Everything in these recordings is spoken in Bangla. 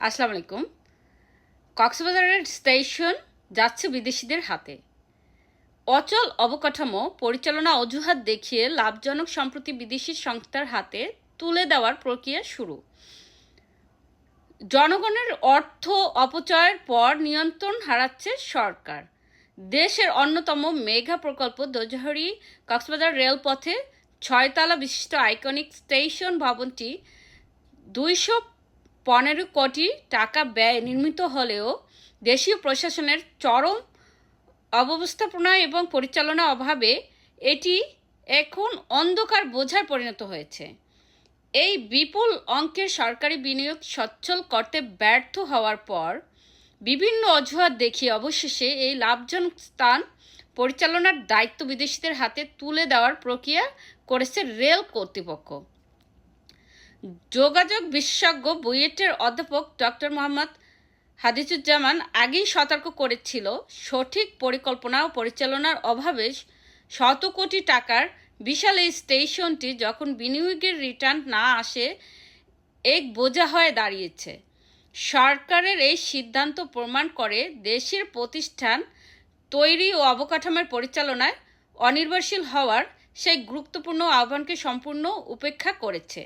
আসসালামু আলাইকুম। কক্সবাজারের স্টেশন যাচ্ছে বিদেশিদের হাতে। অচল অবকাঠামো পরিচালনা অজুহাত দেখিয়ে লাভজনক সম্প্রতি বিদেশি সংস্থার হাতে তুলে দেওয়ার প্রক্রিয়া শুরু। জনগণের অর্থ অপচয়ের পর নিয়ন্ত্রণ হারাচ্ছে সরকার। দেশের অন্যতম মেঘা প্রকল্প দোজহরি কক্সবাজার রেলপথে ছয়তলা বিশিষ্ট আইকনিক স্টেশন ভবনটি দুইশো পনেরো কোটি টাকা ব্যয় নির্মিত হলেও দেশীয় প্রশাসনের চরম অব্যবস্থাপনা এবং পরিচালনা অভাবে এটি এখন অন্ধকার বোঝায় পরিণত হয়েছে। এই বিপুল অঙ্কের সরকারি বিনিয়োগ সচ্ছল করতে ব্যর্থ হওয়ার পর বিভিন্ন অজুহাত দেখিয়ে অবশেষে এই লাভজনক স্থান পরিচালনার দায়িত্ব বিদেশিদের হাতে তুলে দেওয়ার প্রক্রিয়া করেছে রেল কর্তৃপক্ষ। যোগাযোগ বিশেষজ্ঞ বুয়েটের অধ্যাপক ডক্টর মোহাম্মদ হাদিসুজ্জামান আগেই সতর্ক করেছিল, সঠিক পরিকল্পনা ও পরিচালনার অভাবে শত কোটি টাকার বিশাল এই স্টেশনটি যখন বিনিয়োগের রিটার্ন না আসে, এক বোঝা হয়ে দাঁড়িয়েছে। সরকারের এই সিদ্ধান্ত প্রমাণ করে দেশের প্রতিষ্ঠান তৈরি ও অবকাঠামোর পরিচালনায় অনির্ভরশীল হওয়ার সেই গুরুত্বপূর্ণ আহ্বানকে সম্পূর্ণ উপেক্ষা করেছে।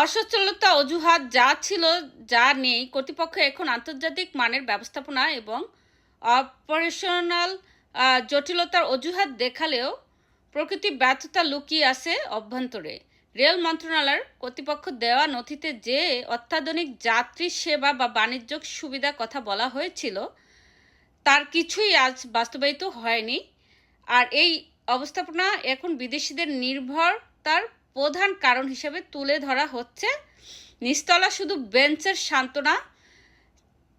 অসচ্ছলতা অজুহাত যা ছিল, যা নেই, কর্তৃপক্ষ এখন আন্তর্জাতিক মানের ব্যবস্থাপনা এবং অপারেশনাল জটিলতার অজুহাত দেখালেও প্রকৃতি ব্যর্থতা লুকিয়ে আছে অভ্যন্তরে। রেল মন্ত্রণালয়ের কর্তৃপক্ষ দেওয়া নথিতে যে অত্যাধুনিক যাত্রী সেবা বা বাণিজ্যিক সুবিধা কথা বলা হয়েছিল, তার কিছুই আজ বাস্তবায়িত হয়নি। আর এই অবস্থাপনা এখন বিদেশিদের নির্ভরতার প্রধান কারণ হিসেবে তুলে ধরা হচ্ছে। নিস্তলা শুধু বেঞ্চের সান্ত্বনা।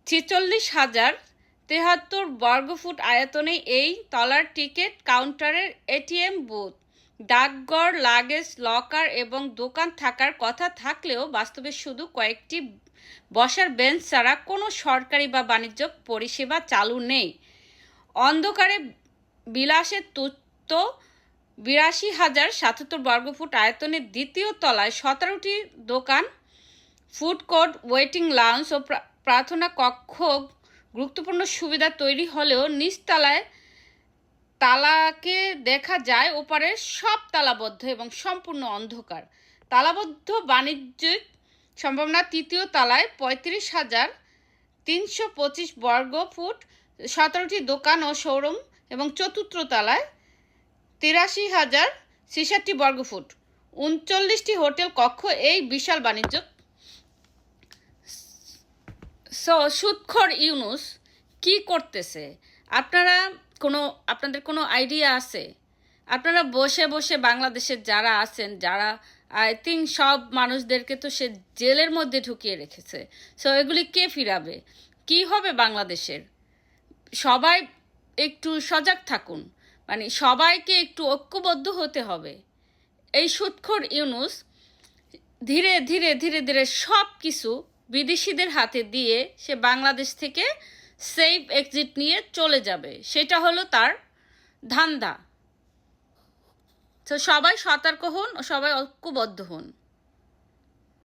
ছেচল্লিশ হাজার তেহাত্তর বর্গফুট আয়তনে এই তলার টিকিট কাউন্টারের এটিএম বুথ। ডাকঘর, লাগেজ, লকার এবং দোকান থাকার কথা থাকলেও বাস্তবে শুধু কয়েকটি বসার বেঞ্চ ছাড়া কোনো সরকারি বা বাণিজ্যিক পরিষেবা চালু নেই। অন্ধকারে বিলাসের তুচ্ছ বিরাশি হাজার সাতাত্তর বর্গফুট আয়তনের দ্বিতীয় তলায় সতেরোটি দোকান, ফুড কোর্ট, ওয়েটিং লাউঞ্জ ও প্রার্থনা কক্ষ গুরুত্বপূর্ণ সুবিধা তৈরি হলেও নিচতলায় তালাকে দেখা যায়, ওপারে সব তালাবদ্ধ এবং সম্পূর্ণ অন্ধকার। তালাবদ্ধ বাণিজ্যিক সম্ভাবনা তৃতীয় তালায় পঁয়ত্রিশ হাজার তিনশো পঁচিশ বর্গ ফুট সতেরোটি দোকান ও শোরুম এবং চতুর্থ তলায় তিরাশি হাজার ছেষট্টি বর্গফুট। উনচল্লিশটি হোটেল কক্ষ এই বিশাল বাণিজ্য। সুৎখর ইউনুস কি করতেছে? আপনারা কোনো, আপনাদের কোনো আইডিয়া আছে? আপনারা বসে বসে বাংলাদেশের যারা আছেন, যারা, আই থিঙ্ক সব মানুষদেরকে তো সে জেলের মধ্যে ঢুকিয়ে রেখেছে। সো এগুলি কে ফিরাবে? কি হবে বাংলাদেশের? সবাই একটু সজাগ থাকুন। মানে সবাইকে একটু ঐক্যবদ্ধ হতে হবে। এই সুৎখর ইউনুস ধীরে ধীরে ধীরে ধীরে সব কিছু বিদেশিদের হাতে দিয়ে সে বাংলাদেশ থেকে সেফ এক্সিট নিয়ে চলে যাবে। সেটা হলো তার ধান্দা। তো সবাই সতর্ক হন ও সবাই ঐক্যবদ্ধ হন।